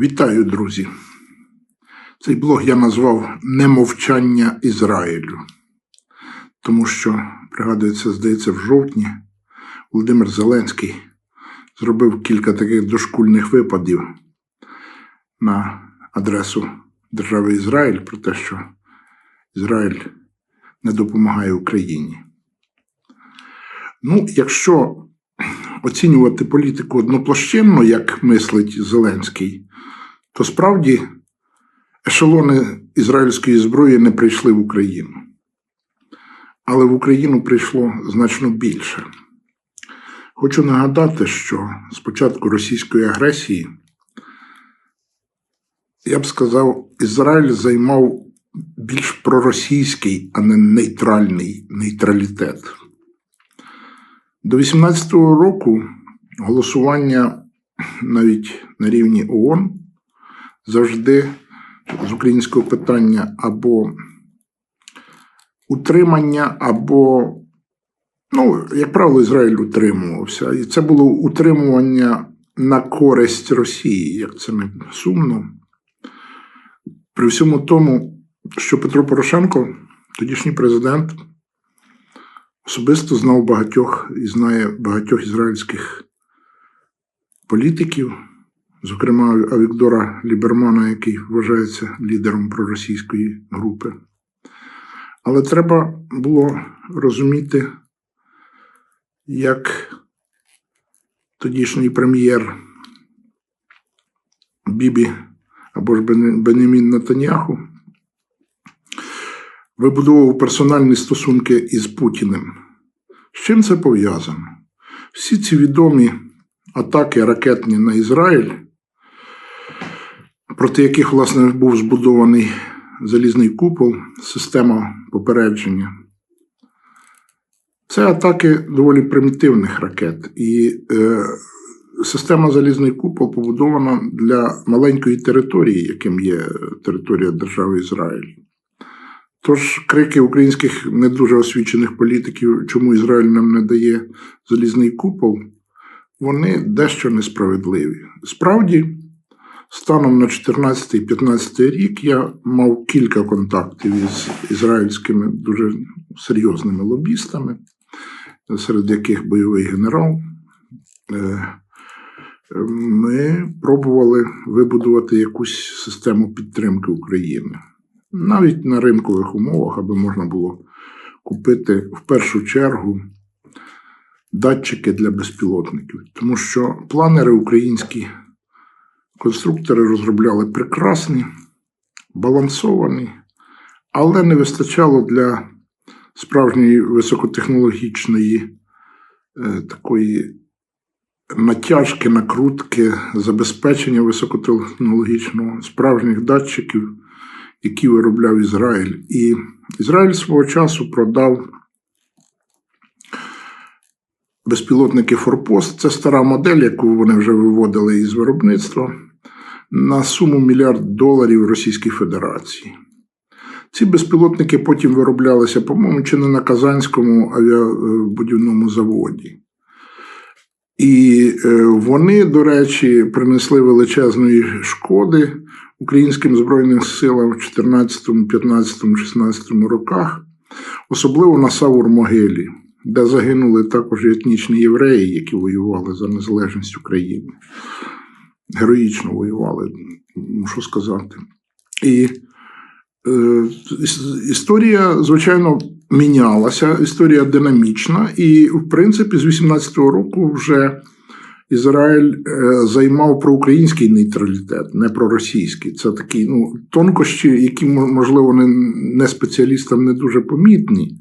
Вітаю, друзі. Цей блог я назвав Немовчання Ізраїлю, тому що, пригадується, здається, в жовтні Володимир Зеленський зробив кілька таких дошкульних випадів на адресу держави Ізраїль про те, що Ізраїль не допомагає Україні. Ну, якщо оцінювати політику одноплощинно, як мислить Зеленський, то справді ешелони ізраїльської зброї не прийшли в Україну. Але в Україну прийшло значно більше. Хочу нагадати, що з початку російської агресії, я б сказав, Ізраїль займав більш проросійський, а не нейтральний нейтралітет. До 18-го року голосування навіть на рівні ООН завжди з українського питання або утримання, або, ну, як правило, Ізраїль утримувався. І це було утримування на користь Росії, як це не сумно. При всьому тому, що Петро Порошенко, тодішній президент, особисто знав багатьох і знає багатьох ізраїльських політиків, зокрема Авікдора Лібермана, який вважається лідером проросійської групи. Але треба було розуміти, як тодішній прем'єр Бібі або ж Бенемін Натаняху вибудовував персональні стосунки із Путіним. З чим це пов'язано? Всі ці відомі атаки ракетні на Ізраїль, проти яких, власне, був збудований залізний купол, система попередження. Це атаки доволі примітивних ракет. І е, система залізний купол побудована для маленької території, яким є територія держави Ізраїль. Тож крики українських не дуже освічених політиків, чому Ізраїль нам не дає залізний купол, вони дещо несправедливі. Справді, станом на 14-15 рік я мав кілька контактів із ізраїльськими дуже серйозними лобістами, серед яких бойовий генерал. Е, ми пробували вибудувати якусь систему підтримки України навіть на ринкових умовах, аби можна було купити в першу чергу датчики для безпілотників. Тому що планери українські конструктори розробляли прекрасні, балансовані, але не вистачало для справжньої високотехнологічної е, такої. Натяжки, накрутки, забезпечення високотехнологічного справжніх датчиків які виробляв Ізраїль. І Ізраїль свого часу продав безпілотники Форпост. Це стара модель, яку вони вже виводили із виробництва, на суму мільярд доларів Російській Федерації. Ці безпілотники потім вироблялися, по-моєму, чи не на Казанському авіабудівному заводі. І е, вони, до речі, принесли величезної шкоди українським Збройним силам в 14, 15, 16 роках, особливо на Савур-Могилі, де загинули також етнічні євреї, які воювали за незалежність України. Героїчно воювали, мушу сказати. І е, історія, звичайно, мінялася, історія динамічна, і, в принципі, з 18-го року вже. Ізраїль е, займав проукраїнський нейтралітет, не проросійський. Це такі ну, тонкощі, які, можливо, не, не спеціалістам не дуже помітні.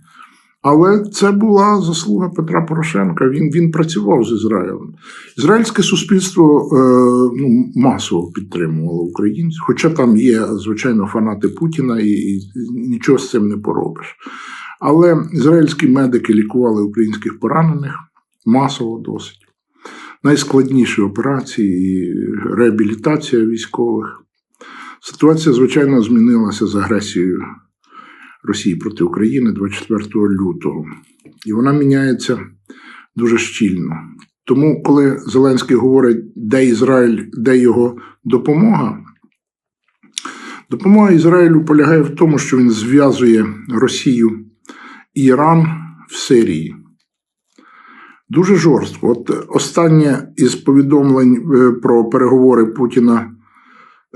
Але це була заслуга Петра Порошенка. Він він працював з Ізраїлем. Ізраїльське суспільство е, ну, масово підтримувало українців, хоча там є, звичайно, фанати Путіна, і, і нічого з цим не поробиш. Але ізраїльські медики лікували українських поранених масово досить найскладніші операції і реабілітація військових. Ситуація, звичайно, змінилася з агресією Росії проти України 24 лютого. І вона міняється дуже щільно. Тому, коли Зеленський говорить, де Ізраїль, де його допомога, допомога Ізраїлю полягає в тому, що він зв'язує Росію і Іран в Сирії. Дуже жорстко. От останнє із повідомлень е, про переговори Путіна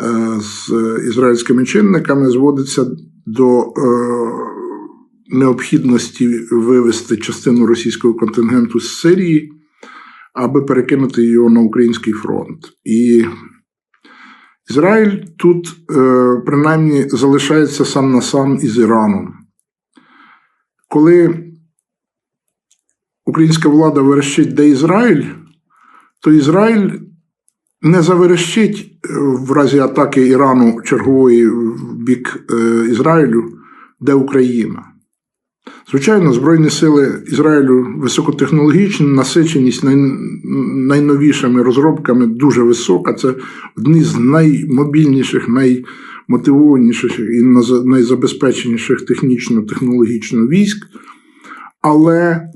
е, з ізраїльськими чинниками зводиться до е, необхідності вивести частину російського контингенту з Сирії, аби перекинути його на український фронт. І Ізраїль тут, принаймні, залишається сам на сам із Іраном. Коли українська влада верещить, де Ізраїль, то Ізраїль не заверещить е, в разі атаки Ірану чергової в бік е, Ізраїлю, де Україна. Звичайно, Збройні сили Ізраїлю високотехнологічні, насиченість найновішими розробками дуже висока. Це одні з наймобільніших, наймотивованіших і найзабезпеченіших технічно-технологічно військ. Але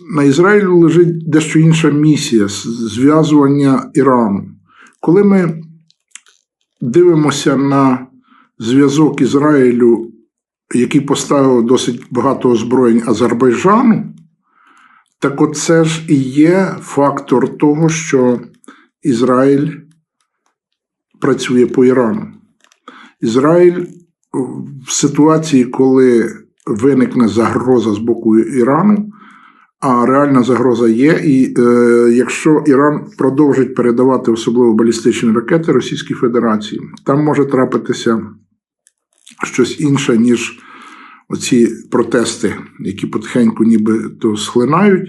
на Ізраїлю лежить дещо інша місія зв'язування Ірану. Коли ми дивимося на зв'язок Ізраїлю, який поставив досить багато озброєнь Азербайджану, так от це ж і є фактор того, що Ізраїль працює по Ірану. Ізраїль в ситуації, коли виникне загроза з боку Ірану, а реальна загроза є. І е, якщо Іран продовжить передавати особливо балістичні ракети Російській Федерації, там може трапитися щось інше, ніж оці протести, які потихеньку ніби то схлинають.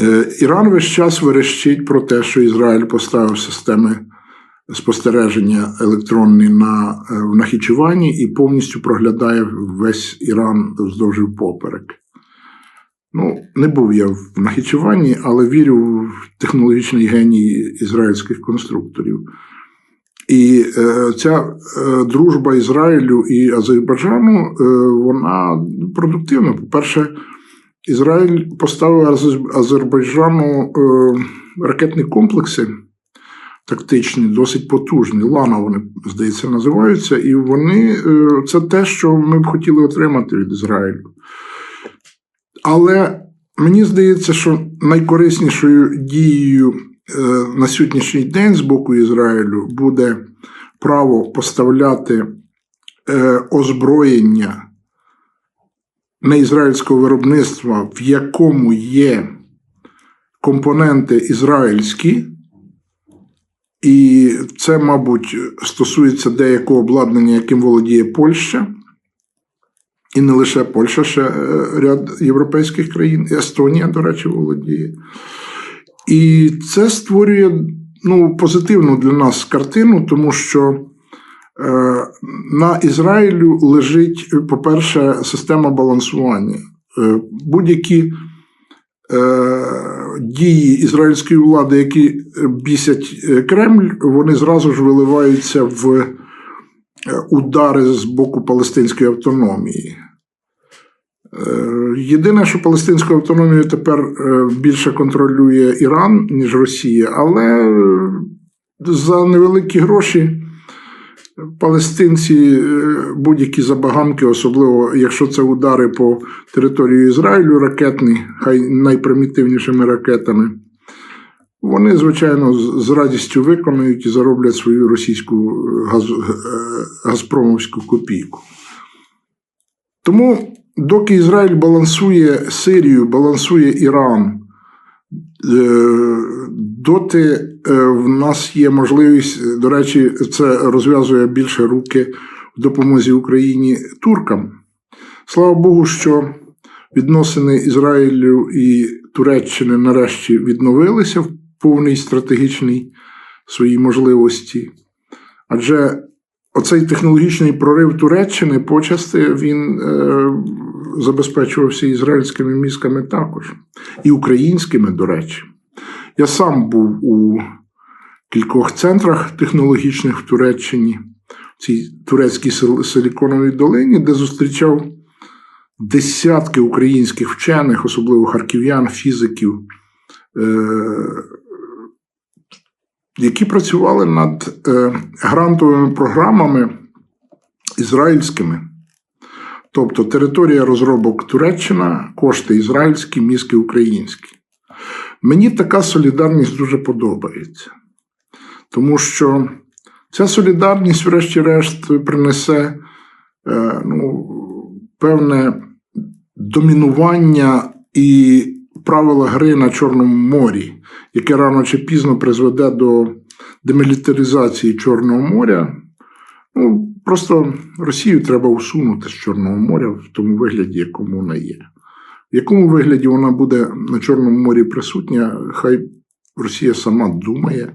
Е, Іран весь час верещить про те, що Ізраїль поставив системи спостереження електронні на е, в Нахічуванні і повністю проглядає весь Іран вздовж поперек. Ну, не був я в Нахічуванні, але вірю в технологічний геній ізраїльських конструкторів. І е, ця е, дружба Ізраїлю і Азербайджану е, вона продуктивна. По-перше, Ізраїль поставив Азербайджану е, ракетні комплекси тактичні, досить потужні. Лана вони, здається, називаються. І вони е, це те, що ми б хотіли отримати від Ізраїлю. Але мені здається, що найкориснішою дією е, на сьогоднішній день з боку Ізраїлю буде право поставляти е, озброєння неізраїльського виробництва, в якому є компоненти ізраїльські. І це, мабуть, стосується деякого обладнання, яким володіє Польща. І не лише Польща, ще е, ряд європейських країн, Естонія, до речі, володіє. І це створює ну, позитивну для нас картину, тому що е, на Ізраїлю лежить, по-перше, система балансування. Е, будь-які е, дії ізраїльської влади, які бісять е, Кремль, вони зразу ж виливаються в е, удари з боку палестинської автономії. Е, єдине, що палестинську автономію тепер е, більше контролює Іран, ніж Росія, але е, за невеликі гроші палестинці будь-які забаганки, особливо якщо це удари по території Ізраїлю, ракетні, хай найпримітивнішими ракетами, вони, звичайно, з радістю виконують і зароблять свою російську газ... газпромовську копійку. Тому доки Ізраїль балансує Сирію, балансує Іран, е, доти е, в нас є можливість, до речі, це розв'язує більше руки в допомозі Україні туркам. Слава Богу, що відносини Ізраїлю і Туреччини нарешті відновилися в повній стратегічній своїй можливості. Адже оцей технологічний прорив Туреччини почасти він е, забезпечувався ізраїльськими мізками також, і українськими, до речі. Я сам був у кількох центрах технологічних в Туреччині, в цій турецькій силіконовій долині, де зустрічав десятки українських вчених, особливо харків'ян, фізиків, які працювали над е, грантовими програмами ізраїльськими. Тобто територія розробок Туреччина, кошти ізраїльські, мізки українські. Мені така солідарність дуже подобається. Тому що ця солідарність, врешті-решт, принесе е, ну, певне домінування і правила гри на Чорному морі, яке рано чи пізно призведе до демілітаризації Чорного моря. Ну, Просто Росію треба усунути з Чорного моря в тому вигляді, якому вона є. В якому вигляді вона буде на Чорному морі присутня, хай Росія сама думає,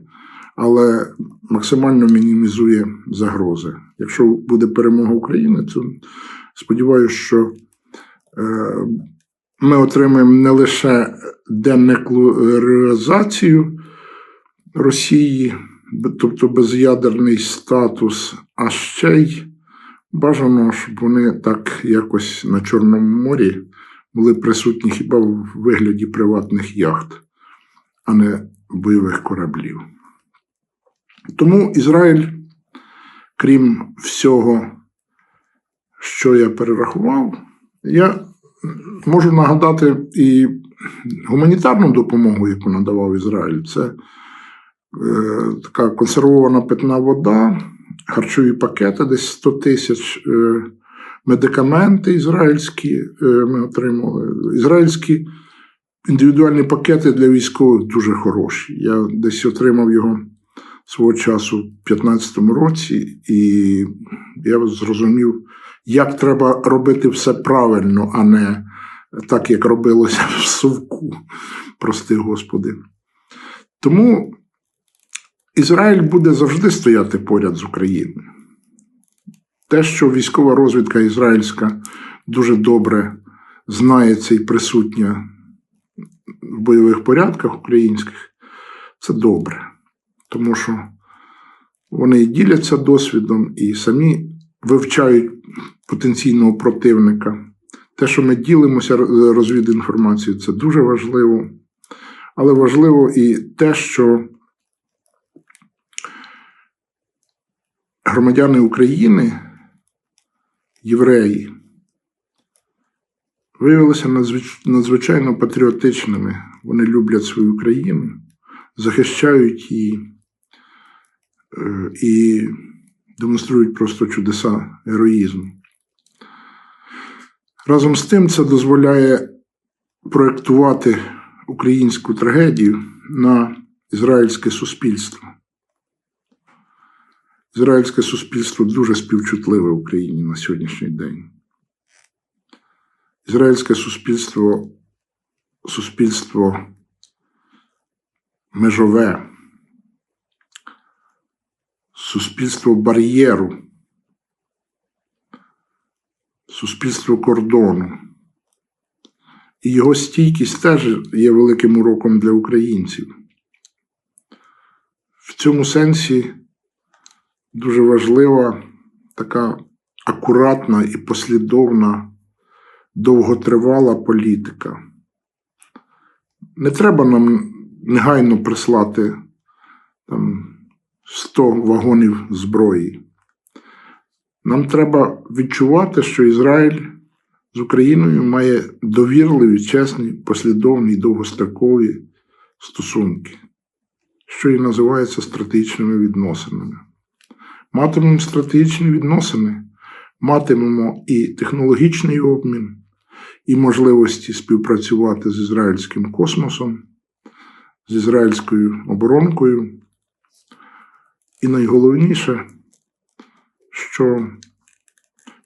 але максимально мінімізує загрози. Якщо буде перемога України, то сподіваюся, що е, ми отримаємо не лише денеклуризацію Росії, тобто без'ядерний статус, а ще й бажано, щоб вони так якось на Чорному морі були присутні хіба в вигляді приватних яхт, а не бойових кораблів. Тому Ізраїль, крім всього, що я перерахував, я можу нагадати і гуманітарну допомогу, яку надавав Ізраїль. Це е, така консервована питна вода, харчові пакети, десь 100 тисяч е, медикаменти ізраїльські е, ми отримали. Ізраїльські індивідуальні пакети для військових дуже хороші. Я десь отримав його свого часу в 2015 році, і я зрозумів як треба робити все правильно, а не так, як робилося в совку, прости Господи. Тому Ізраїль буде завжди стояти поряд з Україною. Те, що військова розвідка ізраїльська дуже добре знається і присутня в бойових порядках українських, це добре. Тому що вони діляться досвідом і самі вивчають потенційного противника. Те, що ми ділимося розвідінформацією, це дуже важливо. Але важливо і те, що громадяни України, євреї, виявилися надзвичайно патріотичними. Вони люблять свою країну, захищають її і демонструють просто чудеса героїзму. Разом з тим, це дозволяє проєктувати українську трагедію на ізраїльське суспільство. Ізраїльське суспільство дуже співчутливе в Україні на сьогоднішній день. Ізраїльське суспільство суспільство межове суспільство бар'єру, суспільство кордону. І його стійкість теж є великим уроком для українців. В цьому сенсі дуже важлива така акуратна і послідовна, довготривала політика. Не треба нам негайно прислати там 100 вагонів зброї. Нам треба відчувати, що Ізраїль з Україною має довірливі, чесні, послідовні і довгострокові стосунки, що і називається стратегічними відносинами. Матимемо стратегічні відносини, матимемо і технологічний обмін, і можливості співпрацювати з ізраїльським космосом, з ізраїльською оборонкою. І найголовніше, що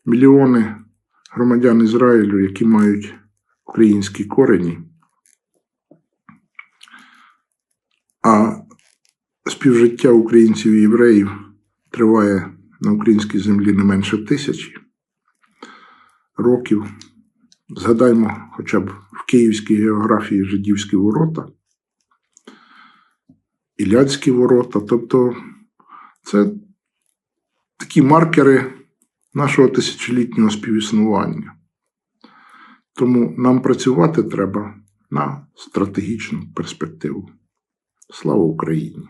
мільйони громадян Ізраїлю, які мають українські корені, а співжиття українців і євреїв триває на українській землі не менше тисячі років. Згадаймо хоча б в київській географії жидівські ворота, Іляцькі ворота, тобто. Це такі маркери нашого тисячолітнього співіснування. Тому нам працювати треба на стратегічну перспективу. Слава Україні!